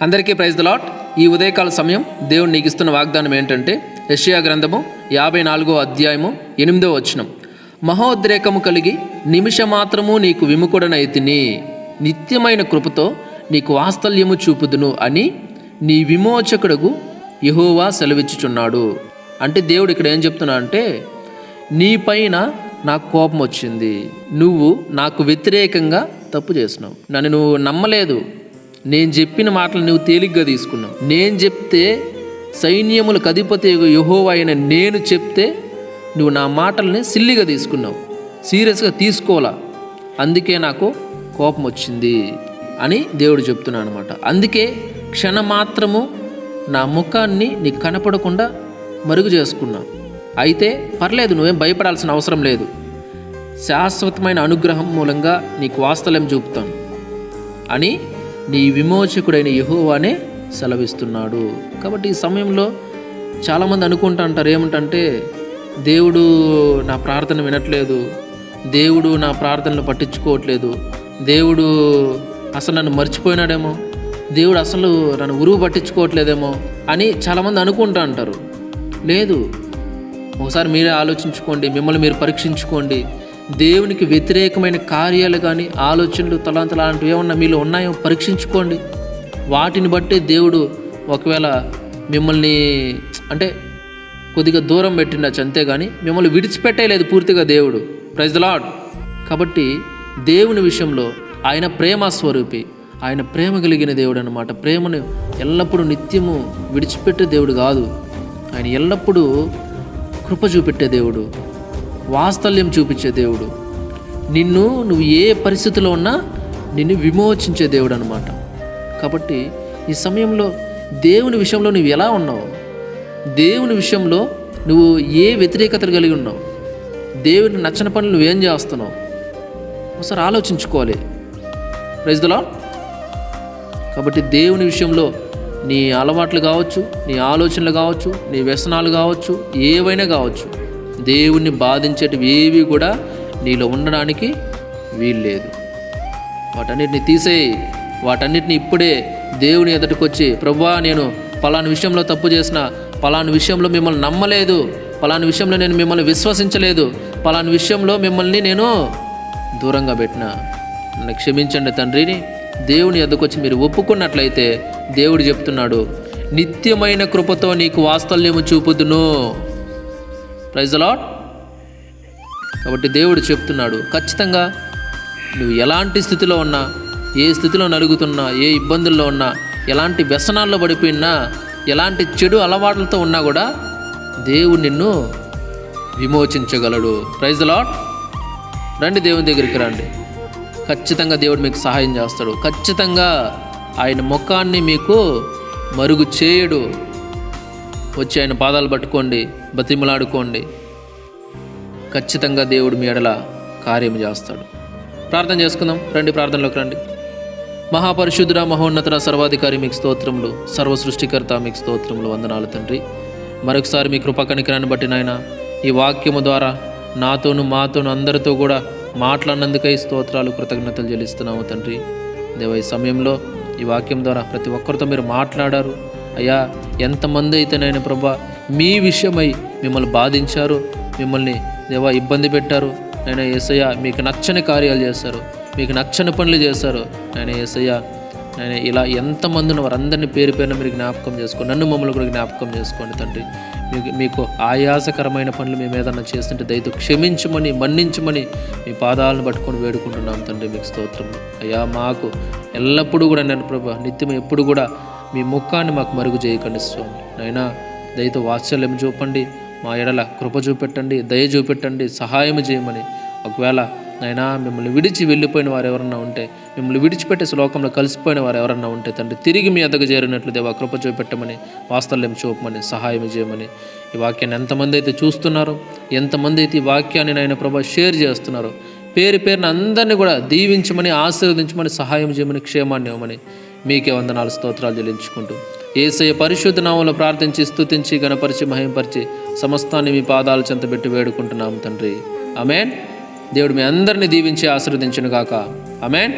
అందరికీ praise the lot ఈ ఉదయకాల సమయం దేవుడు నీకు ఇస్తున్న వాగ్దానం ఏంటంటే యషియా గ్రంథము యాభై నాలుగో అధ్యాయము ఎనిమిదో వచనం. మహోద్రేకము కలిగి నిమిషమాత్రము నీకు విముకుడనైతిని నిత్యమైన కృపతో నీకు వాత్సల్యము చూపుదును అని నీ విమోచకుడుగు యెహోవా సెలవిచ్చుచున్నాడు. అంటే దేవుడు ఇక్కడ ఏం చెప్తున్నా అంటే నీ పైన నాకు కోపం వచ్చింది. నువ్వు నాకు వ్యతిరేకంగా తప్పు చేసినావు. నన్ను నువ్వు నమ్మలేదు. నేను చెప్పిన మాటలు నువ్వు తేలిగ్గా తీసుకున్నావు. నేను చెప్తే సైన్యములకు అధిపతి యహోవా అయిన నేను చెప్తే నువ్వు నా మాటల్ని సిల్లిగా తీసుకున్నావు. సీరియస్గా తీసుకోవాలా? అందుకే నాకు కోపం వచ్చింది అని దేవుడు చెప్తున్నాను అనమాట అందుకే క్షణమాత్రము నా ముఖాన్ని నీకు కనపడకుండా మరుగు చేసుకున్నా. అయితే పర్లేదు నువ్వేం భయపడాల్సిన అవసరం లేదు. శాశ్వతమైన అనుగ్రహం మూలంగా నీకు వాస్తలం చూపుతాను అని నీ విమోచకుడైన యహోవానే సెలవిస్తున్నాడు. కాబట్టి ఈ సమయంలో చాలామంది అనుకుంటా అంటారు ఏమిటంటే దేవుడు నా ప్రార్థన వినట్లేదు దేవుడు నా ప్రార్థనలు పట్టించుకోవట్లేదు దేవుడు అసలు నన్ను మర్చిపోయినాడేమో దేవుడు అసలు నన్ను ఉరువు పట్టించుకోవట్లేదేమో అని చాలామంది అనుకుంటా అంటారు. లేదు ఒకసారి మీరే ఆలోచించుకోండి మిమ్మల్ని మీరు పరీక్షించుకోండి దేవునికి వ్యతిరేకమైన కార్యాలు కానీ ఆలోచనలు తలాంత లాంటివి ఏమన్నా మీలో ఉన్నాయో పరీక్షించుకోండి. వాటిని బట్టి దేవుడు ఒకవేళ మిమ్మల్ని అంటే కొద్దిగా దూరం పెట్టిండొచ్చు అంతేగాని మిమ్మల్ని విడిచిపెట్టేయలేదు పూర్తిగా దేవుడు. ప్రైజ్ లాడ్ కాబట్టి దేవుని విషయంలో ఆయన ప్రేమ స్వరూపి. ఆయన ప్రేమ కలిగిన దేవుడు అనమాట ప్రేమను ఎల్లప్పుడూ నిత్యము విడిచిపెట్టే దేవుడు కాదు. ఆయన ఎల్లప్పుడూ కృప చూపెట్టే దేవుడు. వాత్సల్యం చూపించే దేవుడు. నిన్ను నువ్వు ఏ పరిస్థితిలో ఉన్నా నిన్ను విమోచించే దేవుడు అనమాట కాబట్టి ఈ సమయంలో దేవుని విషయంలో నువ్వు ఎలా ఉన్నావు? దేవుని విషయంలో నువ్వు ఏ వ్యతిరేకతలు కలిగి ఉన్నావు? దేవుని నచ్చని పనులు నువ్వేం చేస్తున్నావు? ఒకసారి ఆలోచించుకోవాలి. ప్రైజ్దలా కాబట్టి దేవుని విషయంలో నీ అలవాట్లు కావచ్చు నీ ఆలోచనలు కావచ్చు నీ వ్యసనాలు కావచ్చు ఏవైనా కావచ్చు. దేవుణ్ణి బాధించేటివి ఏవి కూడా నీలో ఉండడానికి వీల్లేదు. వాటన్నిటిని తీసేయి. వాటన్నిటిని ఇప్పుడే దేవుని ఎదుటికి వచ్చి ప్రభువా నేను పలాని విషయంలో తప్పు చేసిన పలాని విషయంలో మిమ్మల్ని నమ్మలేదు పలాని విషయంలో నేను మిమ్మల్ని విశ్వసించలేదు పలాని విషయంలో మిమ్మల్ని నేను దూరంగా పెట్టిన. నన్ను క్షమించండి తండ్రిని. దేవుని ఎదుకొచ్చి మీరు ఒప్పుకున్నట్లయితే దేవుడు చెప్తున్నాడు నిత్యమైన కృపతో నీకు వాస్తల్యము చూపుదును. ప్రైజ్ అలాట్ కాబట్టి దేవుడు చెప్తున్నాడు ఖచ్చితంగా నువ్వు ఎలాంటి స్థితిలో ఉన్నా ఏ స్థితిలో నలుగుతున్నా ఏ ఇబ్బందుల్లో ఉన్నా ఎలాంటి వ్యసనాల్లో పడిపోయినా ఎలాంటి చెడు అలవాట్లతో ఉన్నా కూడా దేవుడు నిన్ను విమోచించగలడు. ప్రైజ్ లాట్ రండి దేవుని దగ్గరికి రండి. ఖచ్చితంగా దేవుడు మీకు సహాయం చేస్తాడు. ఖచ్చితంగా ఆయన ముఖాన్ని మీకు మరుగు చేయడు. వచ్చి ఆయన పాదాలు పట్టుకోండి బతిమలాడుకోండి. ఖచ్చితంగా దేవుడు మీ ఎడల కార్యం చేస్తాడు. ప్రార్థన చేసుకుందాం రండి ప్రార్థనలోకి రండి. మహాపరిశుద్ధుడ మహోన్నత సర్వాధికారి మీకు స్తోత్రములు. సర్వ సృష్టికర్త మీకు స్తోత్రములు వందనాలు తండ్రి. మరొకసారి మీ కృప కనికరాన్ని బట్టి నాయన ఈ వాక్యము ద్వారా నాతోను మాతోను అందరితో కూడా మాట్లాడినందుకై స్తోత్రాలు కృతజ్ఞతలు చెల్లిస్తున్నాము తండ్రి. దేవ ఈ సమయంలో ఈ వాక్యం ద్వారా ప్రతి ఒక్కరితో మీరు మాట్లాడారు. అయ్యా ఎంతమంది అయితే నాయన ప్రభా మీ విషయమై మిమ్మల్ని బాధించారు మిమ్మల్ని దేవా ఇబ్బంది పెట్టారు నేను ఏసయ్య మీకు నచ్చని కార్యాలు చేస్తారు మీకు నచ్చని పనులు చేస్తారు నేను ఏసయ్య నేను ఇలా ఎంతమందిని వారందరినీ పేరు పేరున మీరు జ్ఞాపకం చేసుకోండి నన్ను మమ్మల్ని కూడా జ్ఞాపకం చేసుకోండి తండ్రి. మీకు మీకు ఆయాసకరమైన పనులు మేము ఏదన్నా చేస్తుంటే దయతో క్షమించమని మన్నించమని మీ పాదాలను పట్టుకొని వేడుకుంటున్నాం తండ్రి మీకు స్తోత్రం అయ్యా మాకు ఎల్లప్పుడూ కూడా నేను ప్రభా నిత్యం ఎప్పుడు కూడా మీ ముఖాన్ని మాకు మరుగు చేయకండి స్వామి. నైనా దయతో వాత్సల్యం చూపండి. మా ఎడల కృప చూపెట్టండి దయ చూపెట్టండి సహాయం చేయమని. ఒకవేళ నైనా మిమ్మల్ని విడిచి వెళ్ళిపోయిన వారు ఎవరన్నా ఉంటే మిమ్మల్ని విడిచిపెట్టే శ్లోకంలో కలిసిపోయిన వారు ఎవరన్నా ఉంటే తండ్రి తిరిగి మీ అద్దకు చేరినట్లు దేవా కృప చూపెట్టమని వాస్తల్యం చూపమని సహాయం చేయమని. ఈ వాక్యాన్ని ఎంతమంది అయితే చూస్తున్నారో ఎంతమంది అయితే ఈ వాక్యాన్ని నాయన ప్రభా షేర్ చేస్తున్నారో పేరు పేరున అందరినీ కూడా దీవించమని ఆశీర్వదించమని సహాయం చేయమని క్షేమాన్ని ఇవ్వమని. మీకే వందనాలు స్తోత్రాలు చెల్లించుకుంటూ. ఏసయ పరిశుద్ధ నామంలో ప్రార్థించి స్తుతించి గణపరిచి మహింపరిచి సమస్తాన్ని మీ పాదాలు చెంతబెట్టి వేడుకుంటున్నాము తండ్రి. అమేన్ దేవుడు మీ అందరినీ దీవించి ఆశీర్వదించును గాక అమేన్